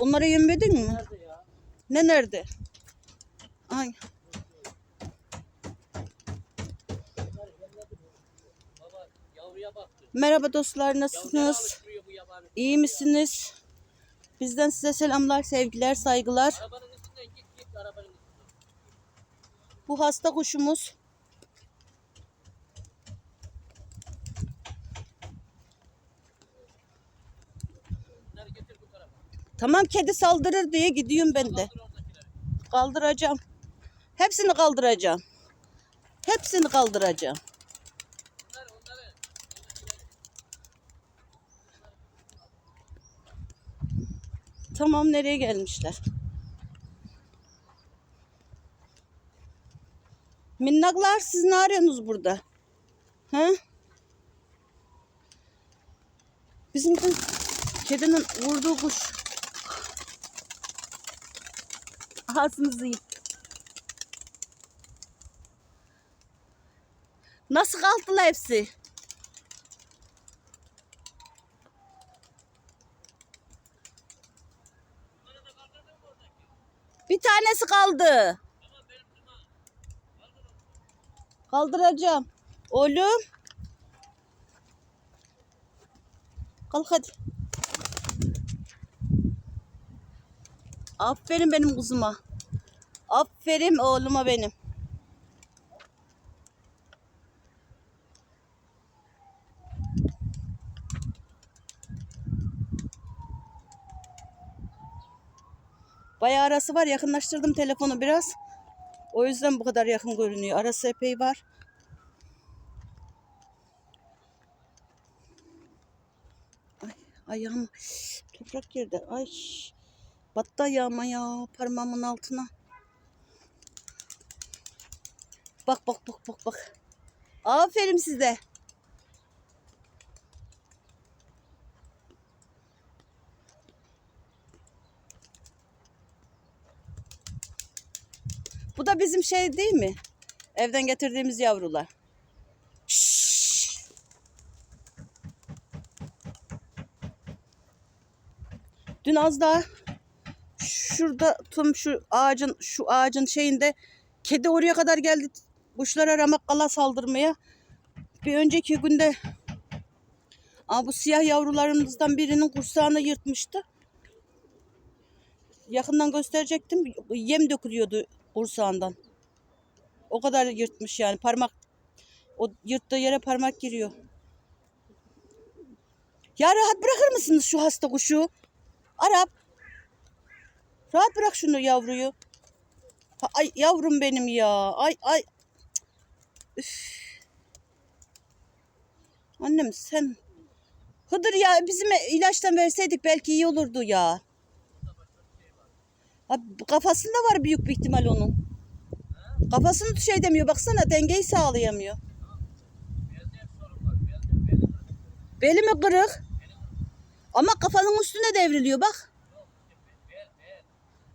Onlara yem verdin mi? Nerede ya? Ne nerede? Ay. Merhaba dostlar nasılsınız? İyi misiniz? Bizden size selamlar, sevgiler, saygılar. Bu hasta kuşumuz. Bunları getir bu tarafa. Tamam kedi saldırır diye gidiyorum ben de. Kaldıracağım. Hepsini kaldıracağım. Hepsini kaldıracağım. Tamam nereye gelmişler? Minnaklar siz ne arıyorsunuz burada? He? Bizim kedinin vurduğu kuş. Ağzınızı yiyip. Nasıl kaldılar hepsi? Bir tanesi kaldı. Kaldıracağım. Oğlum. Kalk hadi. Aferin benim kuzuma. Aferin oğluma benim. Bayağı arası var. Yakınlaştırdım telefonu biraz. O yüzden bu kadar yakın görünüyor. Arası epey var. Ay ayağım toprak girdi. Ay battı ayağıma ya parmağımın altına. Bak bak bak bak bak. Aferin size. Bu da bizim şey değil mi? Evden getirdiğimiz yavrular. Şşş. Dün az daha şurada tam şu ağacın şu ağacın şeyinde kedi oraya kadar geldi kuşlara ramakkala saldırmaya. Bir önceki günde bu siyah yavrularımızdan birinin kursağını yırtmıştı. Yakından gösterecektim. Yem dökülüyordu kursağından. O kadar yırtmış yani parmak o yırttığı yere parmak giriyor. Ya rahat bırakır mısınız şu hasta kuşu? Arap. Rahat bırak şunu yavruyu. Ay yavrum benim ya. Ay ay. Üf. Annem sen Hıdır ya bizim ilaçtan verseydik belki iyi olurdu ya. Ha, kafasında var büyük bir ihtimal onun. Kafasını şey demiyor baksana dengeyi sağlayamıyor. Beli mi kırık? Ama kafanın üstüne devriliyor bak.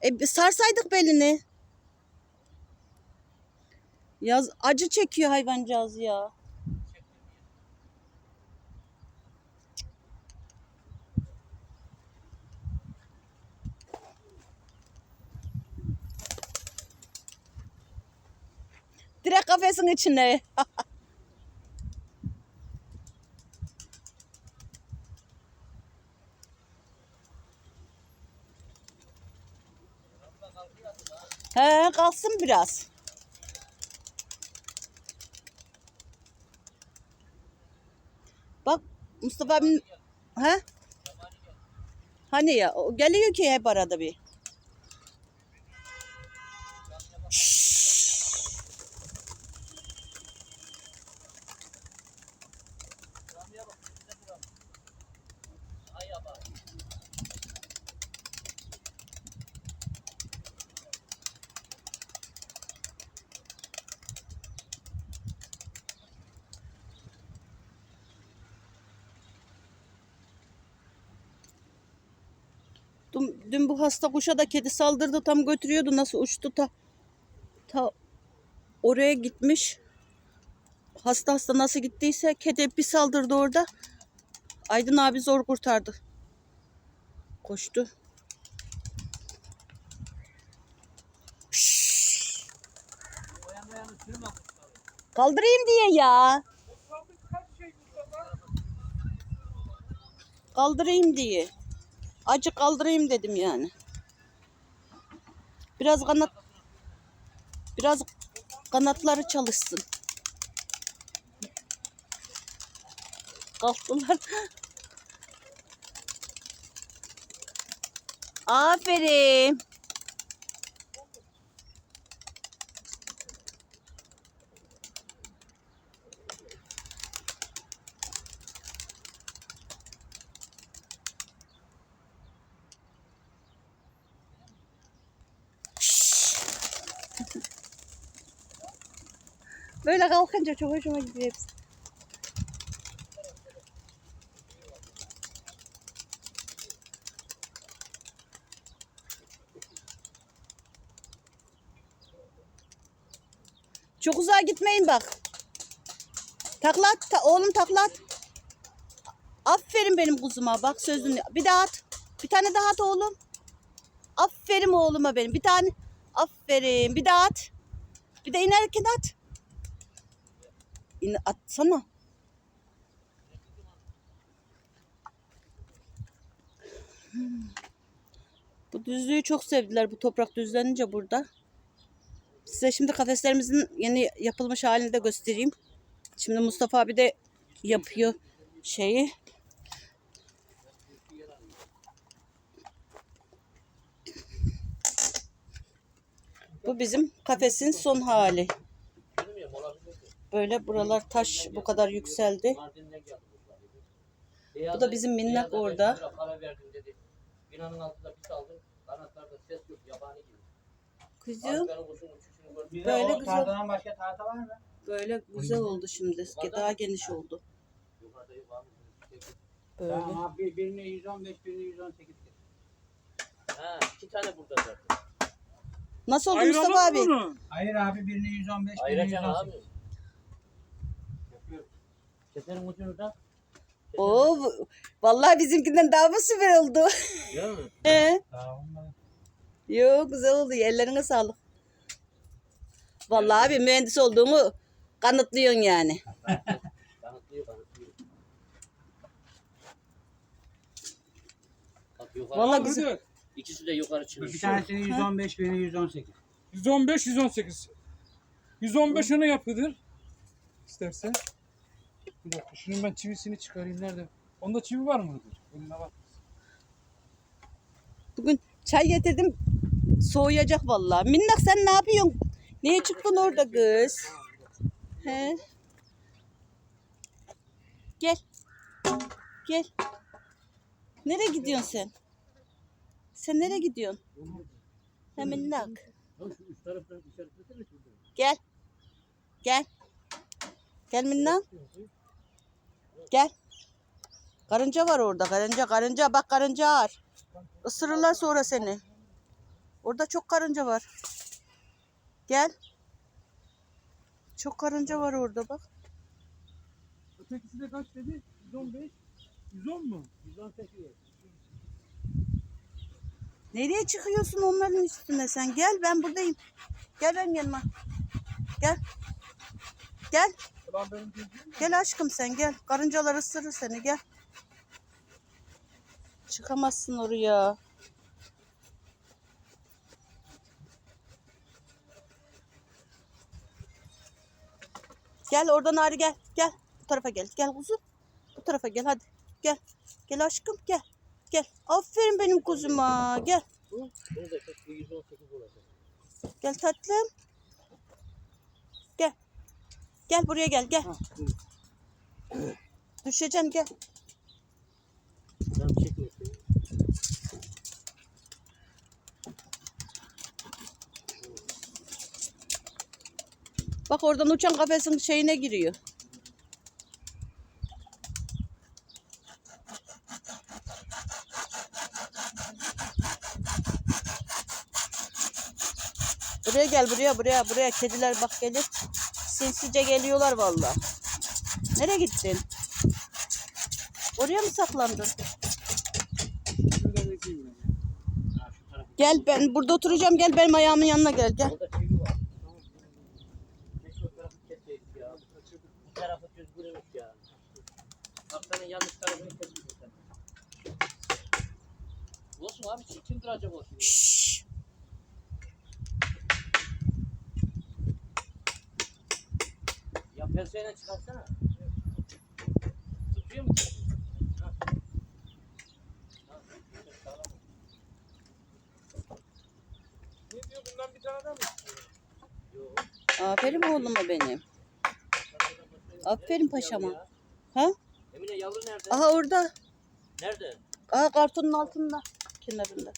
E, sarsaydık belini. Yaz acı çekiyor hayvancağız ya. Direkt kafesin içine. He kalsın biraz. Bak Mustafa abim he? Hani ya o geliyor ki hep arada bir. Dün bu hasta kuşa da kedi saldırdı tam götürüyordu. Nasıl uçtu ta, ta oraya gitmiş. Hasta hasta nasıl gittiyse kedi bir saldırdı orada. Aydın abi zor kurtardı. Koştu. Kaldırayım diye ya. Kaldırayım diye. Acı kaldırayım dedim yani. Biraz kanat biraz kanatları çalışsın. Kalktılar. Aferin. Böyle kalkınca çok hoşuma gidiyor hepsi. Çok uzağa gitmeyin bak. Taklat, ta- oğlum taklat. Aferin benim kuzuma bak sözünü. Bir daha at. Bir tane daha at oğlum. Aferin oğluma benim. Bir tane. Aferin. Bir daha at. Bir de inerken at. İn, atsana. Hmm. Bu düzlüğü çok sevdiler. Bu toprak düzlenince burada. Size şimdi kafeslerimizin yeni yapılmış halini de göstereyim. Şimdi Mustafa abi de yapıyor şeyi. Bu bizim kafesin son hali. Böyle buralar taş bu kadar yükseldi. Bu da bizim minnak orada. Kızım Böyle güzel. tahtadan başka tahta var mı? böyle güzel oldu şimdi. Daha geniş oldu. Böyle. Tamam abi bir- birini 115, birini 118. Ha, iki tane burada zaten. Nasıl oldu Mustafa abi? Hayır abi birini 115, birini Ayıracaksın 118. abi. Keserin ucunu da. Oo, vallahi bizimkinden daha mı süper oldu? Değil mi? He? Daha olmadı. Yo güzel oldu. Ellerine sağlık. Vallahi abi mühendis olduğumu kanıtlıyorsun yani. Kanıtlıyor kanıtlıyor. Bak yukarı. Vallahi güzel. İkisi de yukarı çıkmış. Bir tanesini 115, birini 118. 115 118. 115 onu yapıdır. İstersen. Bir dakika şunun ben çivisini çıkarayım nerede? Onda çivi var mıdır? Eline bak. Bugün çay getirdim. Soğuyacak vallahi. Minnak sen ne yapıyorsun? Niye çıktın orada kız? He? Gel. Gel. Nereye gidiyorsun sen? Sen nereye gidiyorsun? He minnak. Gel. Gel. Gel minnak. Gel. Karınca var orada. Karınca, karınca. Bak karınca var. Isırırlar sonra seni. Orada çok karınca var. Gel. Çok karınca var orada bak. Ötekisi de kaç dedi? 115. 110 mu? 118. Nereye çıkıyorsun onların üstüne sen? Gel ben buradayım. Gel benim yanıma. Gel. Gel. Ulan benim bildiğim Gel aşkım sen gel. Karıncalar ısırır seni gel. Çıkamazsın oraya. Gel oradan Ari gel. Gel. Bu tarafa gel. Gel kuzu. Bu tarafa gel hadi. Gel. Gel aşkım gel. Gel. Aferin benim kuzuma. Gel. Bu burada keşke 118 olacak. Gel tatlım. Gel. Buraya gel gel. Düşeceksin gel. Bak oradan uçan kafesin şeyine giriyor. Buraya gel buraya buraya buraya kediler bak gelir. Sinsice geliyorlar vallahi. Nereye gittin? Oraya mı saklandın? Gel ben burada oturacağım gel benim ayağımın yanına gel gel. Olsun abi kim duracak olsun. Şşş. Ya penseyle çıkarsana. Tutuyor mu? Ne diyor bundan bir tane daha mı istiyor? Yok. Aferin oğluma benim. Aferin paşama. Ha? Emine yavru nerede? Aha orada. Nerede? Aha kartonun altında. Kenarında.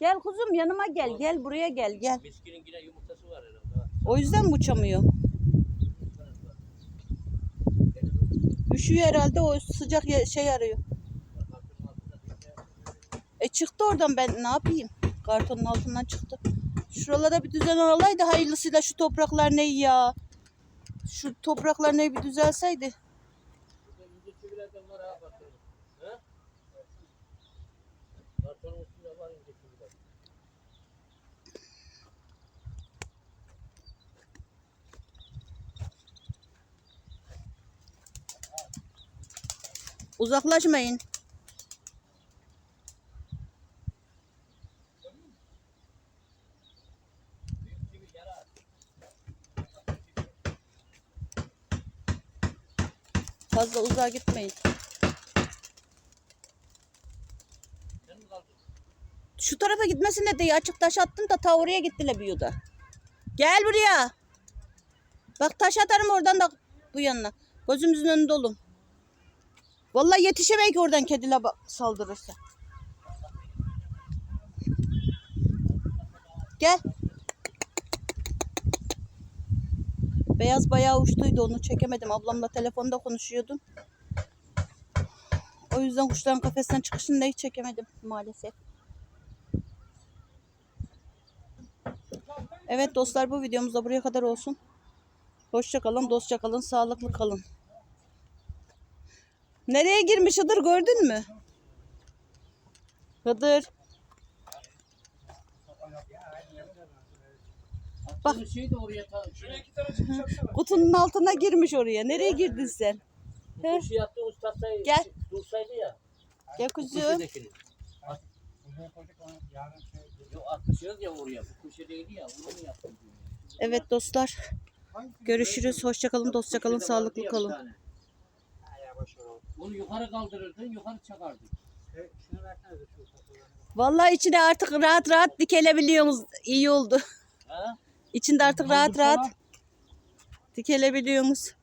Gel kuzum yanıma gel. Gel buraya gel gel. Miskinin yine yumurtası var herhalde. ha. O yüzden mi uçamıyor? Üşüyor herhalde o sıcak şey arıyor. E çıktı oradan ben ne yapayım? Kartonun altından çıktı. Şuralara bir düzen olaydı hayırlısıyla şu topraklar ne ya? Şu topraklar ne bir düzelseydi. Burada ince çivilerden var ha kartonun. Ha? Kartonun üstünde var ince çiviler. Uzaklaşmayın. Fazla uzağa gitmeyin. Şu tarafa gitmesin de diye açık taş attım da ta oraya gittiler yuda. Gel buraya. Bak taş atarım oradan da bu yanına. Gözümüzün önünde olun. Vallahi yetişemeyi ki oradan kediler saldırırsa. Gel. Beyaz bayağı uçtuydu onu çekemedim. Ablamla telefonda konuşuyordum. O yüzden kuşların kafesten çıkışını da hiç çekemedim maalesef. Evet dostlar bu videomuz da buraya kadar olsun. Hoşça kalın, dostça kalın, sağlıklı kalın. Nereye girmiş Hıdır gördün mü? Hıdır. Bak. Şey. Kutunun altına girmiş oraya. Nereye girdin sen? Yattığımız tahtayı Gel. dursaydı ya. Gel şey. Yaptın? Evet dostlar. Görüşürüz. Hoşça kalın, dostça kalın, Kuşede vardı sağlıklı kalın. Tane. Ha ya boş ver oğlum. Onu yukarı kaldırırdın, yukarı çakardın. E, şunu versene de şu fotoğrafı. Vallahi içine artık rahat rahat dikelebiliyorsunuz. İyi oldu. Ha? İçinde artık rahat rahat dikelebiliyorsunuz.